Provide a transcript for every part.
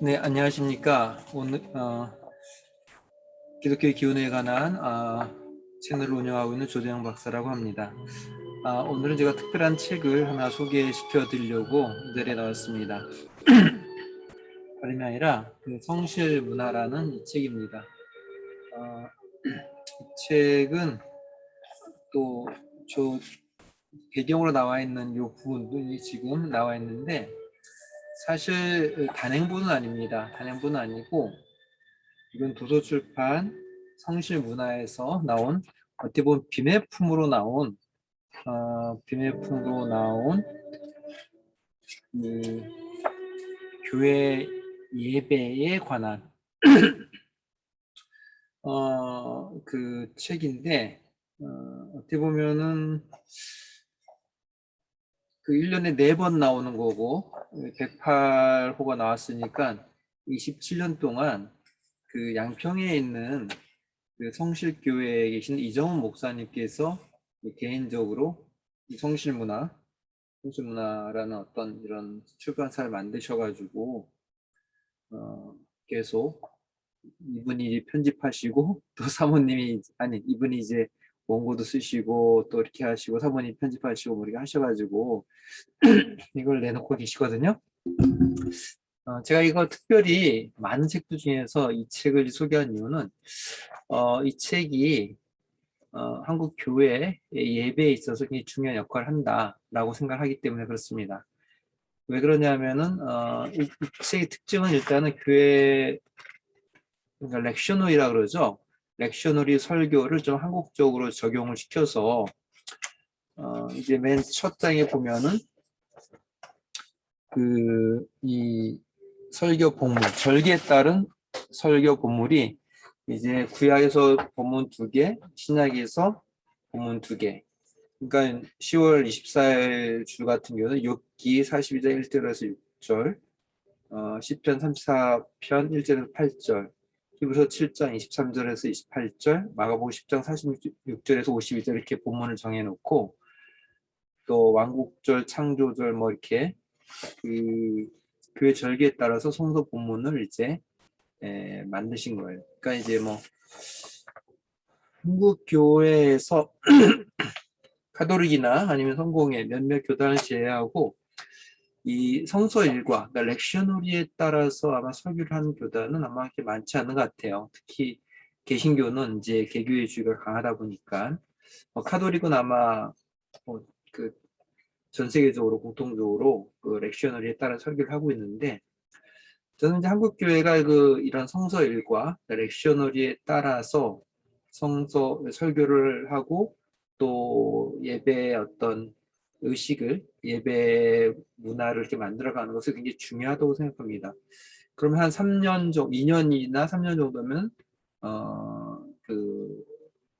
네, 안녕하십니까. 오늘 어, 기독교의 기운에 관한 어, 채널을 운영하고 있는 조대영 박사라고 합니다. 아, 오늘은 제가 특별한 책을 하나 소개시켜 드리려고 이 자리에 나왔습니다. 다름이 아니라 그 성실 문화라는 이 책입니다. 어, 이 책은 또 저 배경으로 나와 있는 이 부분이 지금 나와 있는데 사실 단행본은 아닙니다. 단행본은 아니고 이건 도서출판 성실문화에서 나온 어떻게 보면 비매품으로 나온 어, 비매품으로 나온 이 교회 예배에 관한 어, 그 책인데 어, 어떻게 보면은 그 1년에 4번 나오는 거고 108호가 나왔으니까 27년 동안 그 양평에 있는 그 성실교회에 계신 이정훈 목사님께서 개인적으로 이 성실문화, 성실문화라는 어떤 이런 출판사를 만드셔가지고 어, 계속 이분이 편집하시고 또 사모님이 아니 이분이 이제 원고도 쓰시고 또 이렇게 하시고 사모님 편집하시고 뭐 이렇게 하셔가지고 이걸 내놓고 계시거든요. 어, 제가 이거 특별히 많은 책들 중에서 이 책을 소개한 이유는 어, 이 책이 어, 한국 교회 예배에 있어서 굉장히 중요한 역할을 한다라고 생각하기 때문에 그렇습니다. 왜 그러냐면은 어, 이, 이 책의 특징은 일단은 교회 그러니까 렉셔노이라 그러죠. 렉셔너리 설교를 좀 한국적으로 적용을 시켜서 어, 이제 맨 첫 장에 보면은 그 이 설교 본문 절기에 따른 설교 본물이 이제 구약에서 본문 두 개, 신약에서 본문 두 개. 그러니까 10월 24일 주 같은 경우는 6기 42장 1절에서 6절, 어, 10편 34편 1절에서 8절, 히브리서 7장 23절에서 28절, 마가복음 10장 46절에서 52절 이렇게 본문을 정해놓고 또 왕국절, 창조절 뭐 이렇게 그 교회 절기에 따라서 성서 본문을 이제 에, 만드신 거예요. 그러니까 이제 뭐 한국 교회에서 카톨릭이나 아니면 성공회 몇몇 교단을 제외하고 이 성서 일과, 그러니까 렉셔너리에 따라서 아마 설교를 하는 교단은 아마 그렇게 많지 않은 것 같아요. 특히 개신교는 이제 개교의 주의가 강하다 보니까 어, 카톨릭은 아마 어, 그전 세계적으로 공통적으로 그 렉셔너리에 따라 설교를 하고 있는데 저는 이제 한국 교회가 그 이런 성서 일과 렉셔너리에 따라서 성서 설교를 하고 또 예배의 어떤 의식을 예배 문화를 이렇게 만들어가는 것이 굉장히 중요하다고 생각합니다. 그러면 한 3년 정도, 2년이나 3년 정도면 어, 그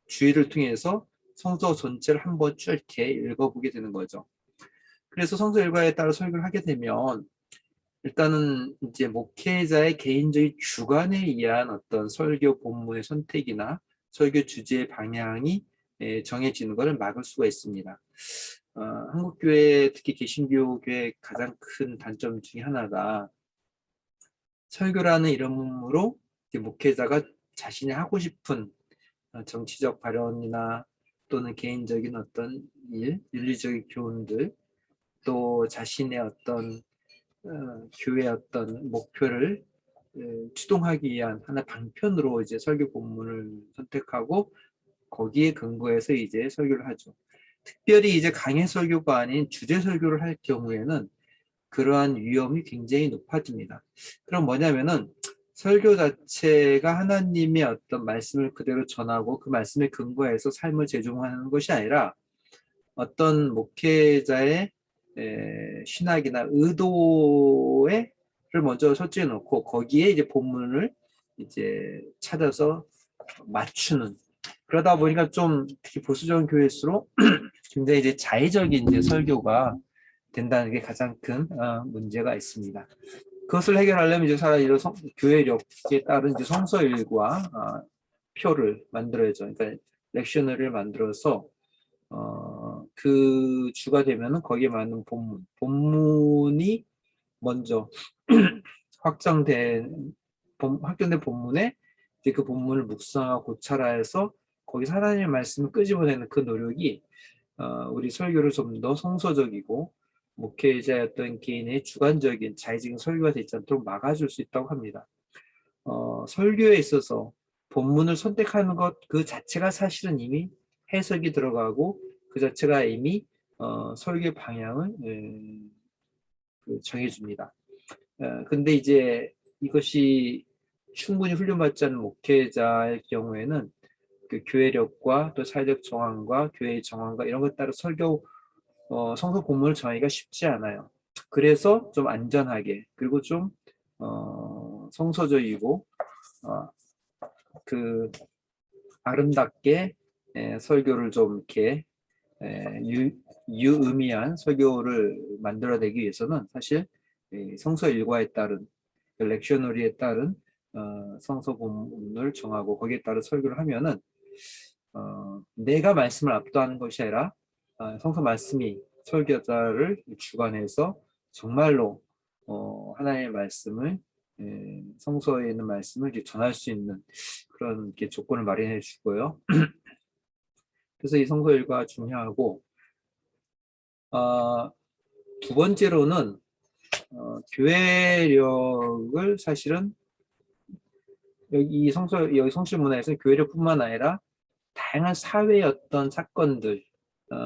주의를 통해서 성서 전체를 한번 쭉 이렇게 읽어보게 되는 거죠. 그래서 성서 일과에 따라 설교를 하게 되면 일단은 이제 목회자의 개인적인 주관에 의한 어떤 설교 본문의 선택이나 설교 주제의 방향이 정해지는 것을 막을 수가 있습니다. 어, 한국교회 특히 개신교교의 가장 큰 단점 중에 하나가 설교라는 이름으로 목회자가 자신이 하고 싶은 어, 정치적 발언이나 또는 개인적인 어떤 일, 윤리적인 교훈들, 또 자신의 어떤 어, 교회 어떤 목표를 에, 추동하기 위한 하나 방편으로 이제 설교 본문을 선택하고 거기에 근거해서 이제 설교를 하죠. 특별히 이제 강해 설교가 아닌 주제 설교를 할 경우에는 그러한 위험이 굉장히 높아집니다. 그럼 뭐냐면은 설교 자체가 하나님의 어떤 말씀을 그대로 전하고 그 말씀에 근거해서 삶을 제종하는 것이 아니라 어떤 목회자의 신학이나 의도를 먼저 설정해 놓고 거기에 이제 본문을 이제 찾아서 맞추는 그러다 보니까 좀 특히 보수적인 교회일수록 굉장히 이제 자의적인 이제 설교가 된다는 게 가장 큰 어, 문제가 있습니다. 그것을 해결하려면 이제 차라리 이런 성, 교회력에 따른 이제 성서 일과 어, 표를 만들어야죠. 그러니까 렉셔너를 만들어서 어, 그 주가 되면은 거기에 맞는 본문, 본문이 먼저 확정된 본- 확정된 본문에 이제 그 본문을 묵상하고 고찰해서 거기서 하나님의 말씀을 끄집어내는 그 노력이 어, 우리 설교를 좀 더 성서적이고 목회자였던 개인의 주관적인 자의적인 설교가 되지 않도록 막아줄 수 있다고 합니다. 어, 설교에 있어서 본문을 선택하는 것 그 자체가 사실은 이미 해석이 들어가고 그 자체가 이미 어, 설교 방향을 에, 그 정해줍니다. 어, 근데 이제 이것이 충분히 훈련받지 않은 목회자의 경우에는 그 교회력과 또 사회적 정황과 교회의 정황과 이런 것 따라 설교 어, 성서 본문을 정하기가 쉽지 않아요. 그래서 좀 안전하게 그리고 좀 어, 성서적이고 어, 그 아름답게 에, 설교를 좀 이렇게 에, 유, 유의미한 설교를 만들어내기 위해서는 사실 이 성서 일과에 따른 그 렉셔너리에 따른 어, 성서 본문을 정하고 거기에 따른 설교를 하면은 어, 내가 말씀을 압도하는 것이 아니라 어, 성서 말씀이 설교자를 주관해서 정말로 어, 하나님의 말씀을 에, 성서에 있는 말씀을 이제 전할 수 있는 그런 이렇게 조건을 마련해 주고요. 그래서 이 성서 일과 중요하고 어, 두 번째로는 어, 교회력을 사실은 여기 이 성서 여기 성실 문화에서 교회력뿐만 아니라 다양한 사회의 어떤 사건들 어,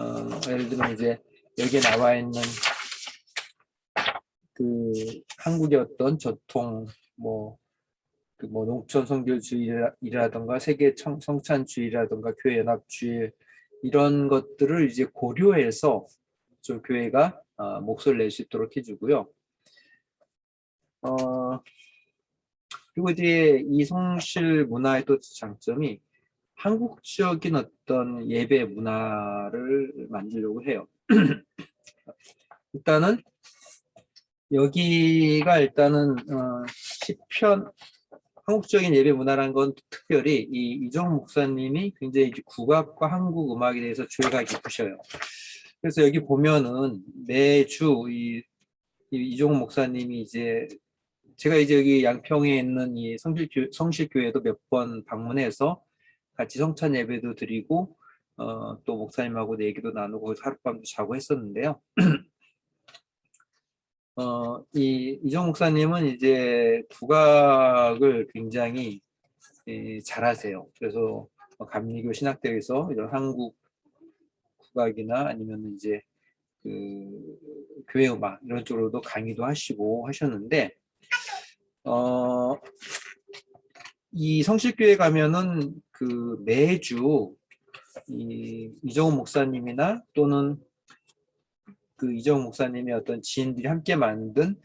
예를 들면 이제 여기에 나와 있는 그 한국의 어떤 전통 뭐 그 뭐 농촌 선교주의라던가 세계 청, 성찬주의라던가 교회 연합주의 이런 것들을 이제 고려해서 저 교회가 어, 목소리를 낼 수 있도록 해주고요. 어, 그리고 이제 이 성실 문화의 또 장점이 한국적인 어떤 예배 문화를 만들려고 해요. 일단은 여기가 일단은 어, 시편 한국적인 예배 문화라는 건 특별히 이 이정 목사님이 굉장히 국악과 한국 음악에 대해서 조예가 깊으셔요. 그래서 여기 보면은 매주 이, 이 이종 목사님이 이제 제가 이제 여기 양평에 있는 이 성실교, 성실교회도 몇 번 방문해서 같이 성찬 예배도 드리고 어, 또 목사님하고 얘기도 나누고 하룻밤도 자고 했었는데요. 어, 이 이정 목사님은 이제 국악을 굉장히 예, 잘하세요. 그래서 감리교 신학대에서 이런 한국 국악이나 아니면 이제 그 교회 음악 이런 쪽으로도 강의도 하시고 하셨는데 어, 이 성실교회 가면은 그 매주 이 이정훈 목사님이나 또는 그 이정훈 목사님의 어떤 지인들이 함께 만든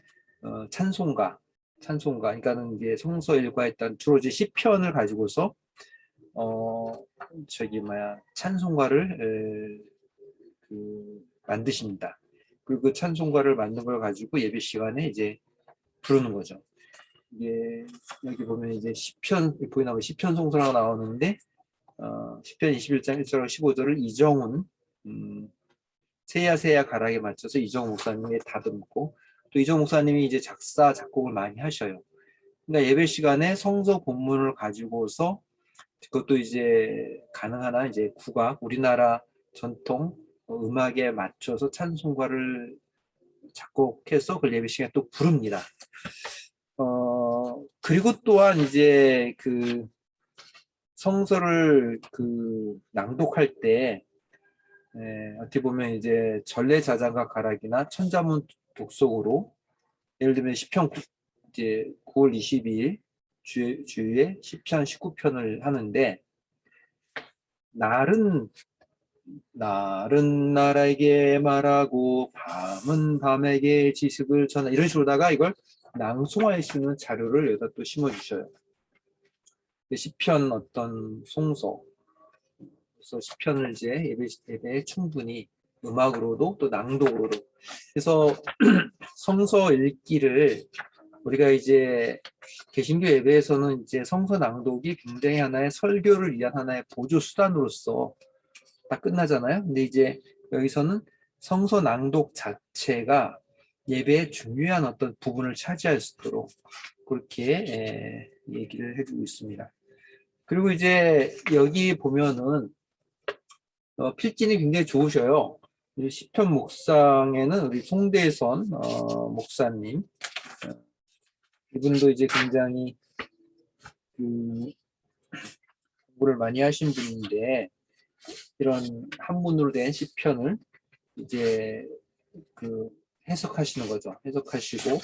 어, 찬송가, 찬송가, 그러니까는 이제 성서 일과에 따른 주로 이제 시편을 가지고서 어 저기 뭐야 찬송가를 에, 그 만드십니다. 그리고 그 찬송가를 만든 걸 가지고 예배 시간에 이제 부르는 거죠. 이게 여기 보면 이제 시편 보이 나오면 시편 송사가 나오는데 어, 시편 21장 1절 15절을 이정훈 음, 세야 세야 가락에 맞춰서 이정훈 목사님이 다듬고 또 이정훈 목사님이 이제 작사 작곡을 많이 하셔요. 그러니까 예배 시간에 성서 본문을 가지고서 그것도 이제 가능한 한 이제 국악 우리나라 전통 음악에 맞춰서 찬송가를 작곡해서 그걸 예배 시간에 또 부릅니다. 어, 그리고 또한 이제 그 성서를 그 낭독할 때 에, 어떻게 보면 이제 전래 자장가 가락이나 천자문 독속으로 예를 들면 시편 구- 이제 9월 22일 주, 주에 시편 19편을 하는데 날은 날은 날에게 말하고 밤은 밤에게 지식을 전하 이런 식으로다가 이걸 낭송할 수 있는 자료를 여기다 또 심어 주셔요. 시편 어떤 송서 그래서 시편을 이제 예배 예배에 충분히 음악으로도 또 낭독으로도 그래서 성서 읽기를 우리가 이제 개신교 예배에서는 이제 성서 낭독이 굉장히 하나의 설교를 위한 하나의 보조 수단으로서 딱 끝나잖아요. 근데 이제 여기서는 성서 낭독 자체가 예배의 중요한 어떤 부분을 차지할 수 있도록 그렇게 에, 얘기를 해주고 있습니다. 그리고 이제 여기 보면은 어, 필진이 굉장히 좋으셔요. 이 시편 묵상에는 우리 송대선 어, 목사님 어, 이분도 이제 굉장히 그 공부를 많이 하신 분인데 이런 한문으로 된 시편을 이제 그 해석하시는 거죠. 해석하시고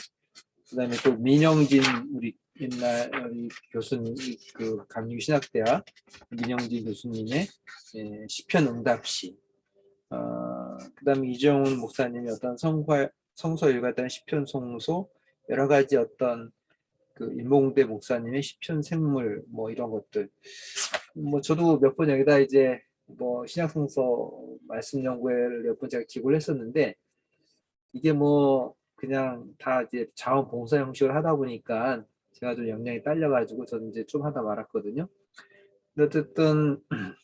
그다음에 또 민영진 우리 옛날 우리 교수님 그 강유 신학대학 민영진 교수님의 예, 시편 응답시 어, 그다음에 이정훈 목사님이 어떤 성화 성서 일가단 시편 송소 여러 가지 어떤 그 인봉대 목사님의 시편 생물 뭐 이런 것들 뭐 저도 몇 번 여기다 이제 뭐 신약성서 말씀 연구회를 몇 번 제가 기고를 했었는데 이게 뭐 그냥 다 이제 자원봉사 형식을 하다 보니까 제가 좀 역량이 딸려가지고 저는 이제 좀 하다 말았거든요. 어쨌든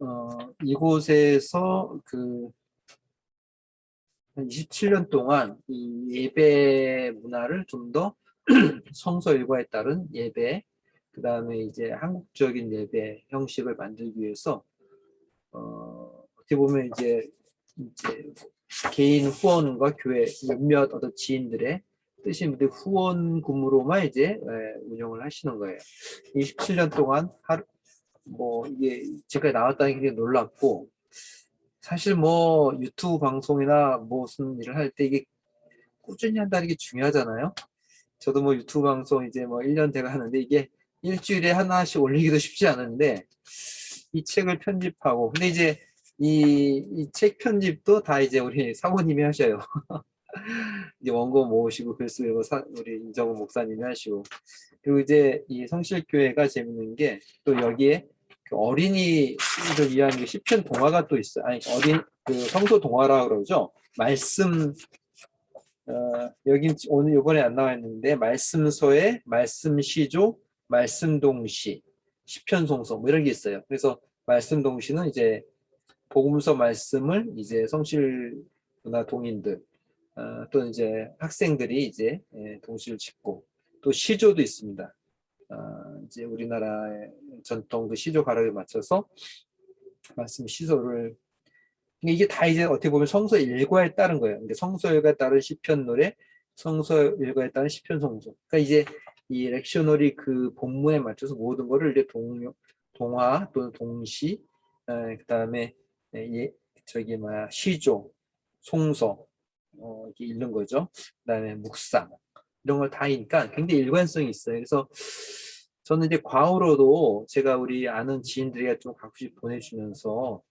어, 이곳에서 그 27년 동안 이 예배 문화를 좀 더 성서 일과에 따른 예배, 그 다음에 이제 한국적인 예배 형식을 만들기 위해서 어, 어떻게 보면 이제 이제 개인 후원과 교회 몇몇 어떤 지인들의 뜻인 분들 후원금으로만 이제 예, 운영을 하시는 거예요. 27년 동안 하루 뭐 이게 지금까지 나왔다는 게 굉장히 놀랍고 사실 뭐 유튜브 방송이나 무슨 일을 할 때 이게 꾸준히 한다는 게 중요하잖아요. 저도 뭐 유튜브 방송 이제 뭐 1년 돼가 하는데 이게 일주일에 하나씩 올리기도 쉽지 않은데 이 책을 편집하고 근데 이제 이 이 책 편집도 다 이제 우리 사모님이 하셔요. 이제 원고 모으시고 글 쓰고 사- 우리 인정우 목사님이 하시고 그리고 이제 이 성실교회가 재밌는 게 또 여기에 그 어린이를 위한 그 시편 동화가 또 있어요. 아니 어린 그 성소 동화라 그러죠. 말씀 어, 여긴 오늘 이번에 안 나와 있는데 말씀서에 말씀 시조, 말씀 동시, 시편 송서 뭐 이런 게 있어요. 그래서 말씀 동시는 이제 복음서 말씀을 이제 성실 문화 동인들 어, 또 이제 학생들이 이제 예, 동시를 짓고 또 시조도 있습니다. 어, 이제 우리나라의 전통 그 시조 가락에 맞춰서 말씀 시조를 근데 이게 다 이제 어떻게 보면 성서 일과에 따른 거예요. 근데 성서 일과에 따른 시편 노래, 성서 일과에 따른 시편 성조. 그러니까 이제 이 렉셔널이 그 본문에 맞춰서 모든 거를 이제 동 동화 또는 동시, 그 다음에 예, 저기 뭐야 시조, 송서 어, 이렇게 읽는 거죠. 그다음에 묵상 이런 걸다 하니까 굉장히 일관성이 있어요. 그래서 저는 이제 과거로도 제가 우리 아는 지인들에게 좀 가끔씩 보내주면서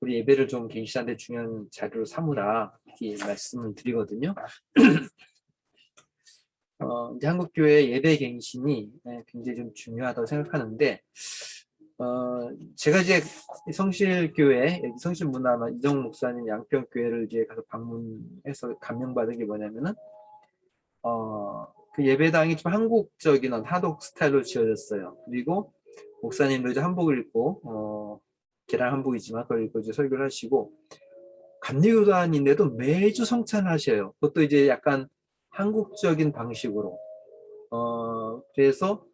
우리 예배를 좀 갱신하는데 중요한 자료로 삼으라 이렇게 말씀을 드리거든요. 어, 이제 한국 교회 예배 갱신이 네, 굉장히 좀 중요하다고 생각하는데 어, 제가 이제 성실 교회 여기 성실 문화나 이정 목사님 양평 교회를 이제 가서 방문해서 감명받은 게 뭐냐면은 어, 그 예배당이 좀 한국적인 한옥 스타일로 지어졌어요. 그리고 목사님도 이제 한복을 입고 어, 계란 한복이지만 그걸 입고 이제 설교를 하시고 감리교단인데도 매주 성찬을 하셔요. 그것도 이제 약간 한국적인 방식으로. 어, 그래서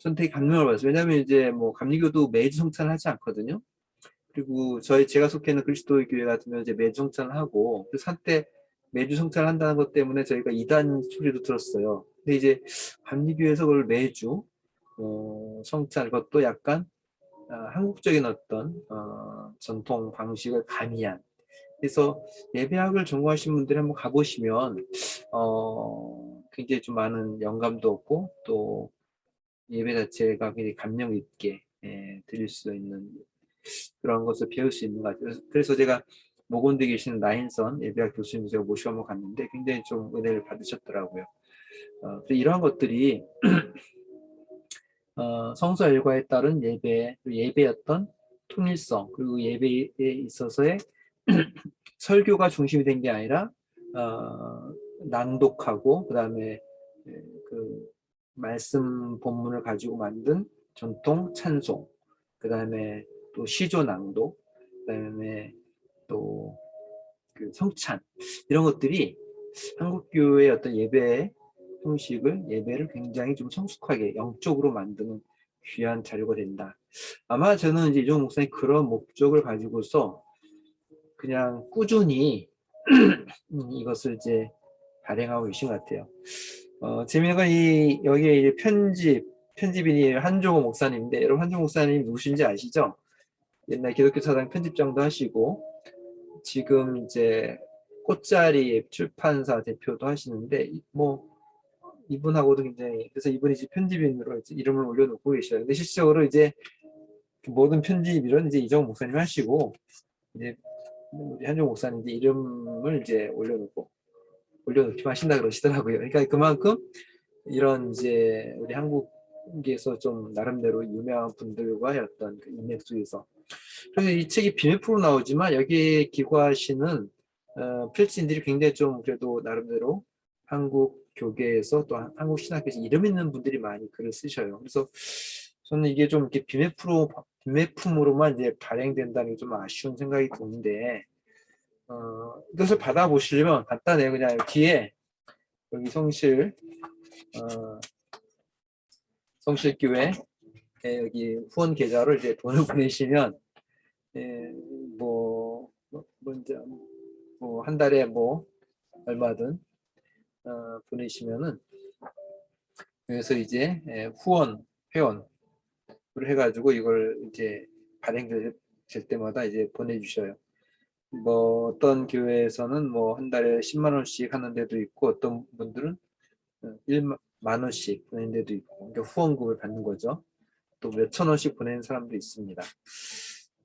전 되게 감명을 받았어요. 왜냐하면 이제 뭐 감리교도 매주 성찬을 하지 않거든요. 그리고 저희 제가 속해 있는 그리스도의 교회 경우 이제 매주 성찬을 하고 그래서 한때 매주 성찬을 한다는 것 때문에 저희가 이단 소리도 들었어요. 근데 이제 감리교에서 그걸 매주 어, 성찬 그것도 약간 어, 한국적인 어떤 어, 전통 방식을 가미한 그래서 예배학을 전공하신 분들이 한번 가보시면 어, 굉장히 좀 많은 영감도 얻고 또 예배 자체가 굉장히 감명 있게 예, 드릴 수 있는 그런 것을 배울 수 있는 것 같아요. 그래서- 제가 모건대 계시는 나인선 예배학 교수님 제가 모시고 한번 갔는데 굉장히 좀 은혜를 받으셨더라고요. 어, 이러한 것들이 어, 성서 일과에 따른 예배, 어떤 통일성, 그리고 예배에 있어서의 설교가 중심이 된 게 아니라 어, 낭독하고 그다음에 에, 그 말씀 본문을 가지고 만든 전통 찬송, 그 다음에 또 시조 낭독, 그 다음에 또 그 성찬 이런 것들이 한국 교회의 어떤 예배 형식을 예배를 굉장히 좀 성숙하게 영적으로 만드는 귀한 자료가 된다. 아마 저는 이제 이종 목사님 그런 목적을 가지고서 그냥 꾸준히 음, 이것을 이제 발행하고 계신 것 같아요. 어, 재미있는 건 이 여기에 이제 편집 편집인이 한종호 목사님인데 여러분 한종호 목사님 누구신지 아시죠? 옛날 기독교 사당 편집장도 하시고 지금 이제 꽃자리 출판사 대표도 하시는데 이- 뭐 이분하고도 굉장히 그래서 이분이 이제 편집인으로 이제 이름을 올려놓고 계셔요. 근데 실질적으로 이제 그 모든 편집 이런 이제 이정 목사님 하시고 이제 한종 목사님 이제 이름을 이제 올려놓고 올려놓기만 하신다 그러시더라고요. 그러니까 그만큼 이런 이제 우리 한국에서 좀 나름대로 유명한 분들과의 어떤 그 인맥 속에서 그래서 이 책이 비밀프로 나오지만 여기에 기고하시는 어, 필진들이 굉장히 좀 그래도 나름대로 한국 교계에서 또 한- 한국 신학교에서 이름 있는 분들이 많이 글을 쓰셔요. 그래서 저는 이게 좀 이렇게 비매프로 비매품으로만 이제 발행된다는 게 좀 아쉬운 생각이 드는데 어, 이것을 받아보시려면 간단해요. 그냥 뒤에 여기 성실 어, 성실교회 에 여기 후원 계좌로 이제 돈을 보내시면 예, 뭐, 뭐 먼저 뭐한 달에 뭐 얼마든 어, 보내시면은 그래서 이제 예, 후원 회원을 해가지고 이걸 이제 발행될 때마다 이제 보내주셔요. 뭐 어떤 교회에서는 뭐 한 달에 10만 원씩 하는 데도 있고 어떤 분들은 1만 원씩 보내는 데도 있고 그러니까 후원금을 받는 거죠. 또 몇천 원씩 보내는 사람도 있습니다.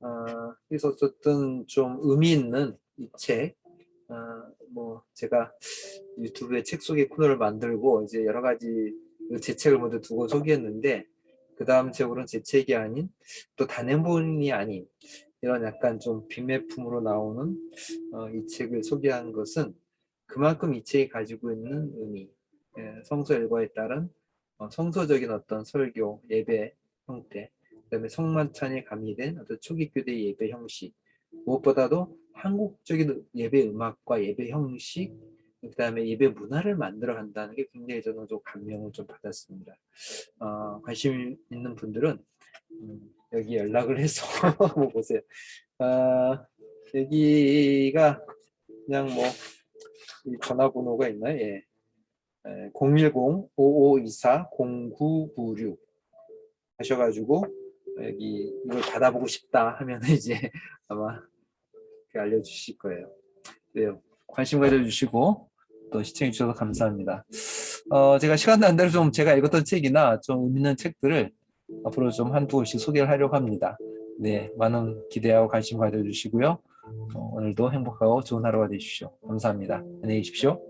어, 그래서 어쨌든 좀 의미 있는 이 책, 어, 뭐 제가 유튜브에 책 소개 코너를 만들고 이제 여러 가지 제 책을 먼저 두고 소개했는데 그 다음 책으로는 제 책이 아닌 또 단행본이 아닌 이런 약간 좀 빈매품으로 나오는 어, 이 책을 소개한 것은 그만큼 이 책이 가지고 있는 의미, 예, 성서 일과에 따른 어, 성서적인 어떤 설교, 예배 형태, 그다음에 성만찬에 가미된 어떤 초기 교대 예배 형식, 무엇보다도 한국적인 예배 음악과 예배 형식, 그다음에 예배 문화를 만들어 간다는 게 굉장히 저는 좀 감명을 좀 받았습니다. 어, 관심 있는 분들은 음, 여기 연락을 해서 한번 보세요. 아, 여기가 그냥 뭐이 전화번호가 있나요? 예. 010-5524-0996 하셔가지고 여기 이걸 받아보고 싶다 하면 이제 아마 알려주실 거예요. 네요. 관심 가져주시고 또 시청해 주셔서 감사합니다. 어, 제가 시간 난 대로 좀 제가 읽었던 책이나 좀 의미 있는 책들을 앞으로 좀 한두 권씩 소개를 하려고 합니다. 네, 많은 기대하고 관심 가져주시고요. 어, 오늘도 행복하고 좋은 하루가 되십시오. 감사합니다. 안녕히 계십시오.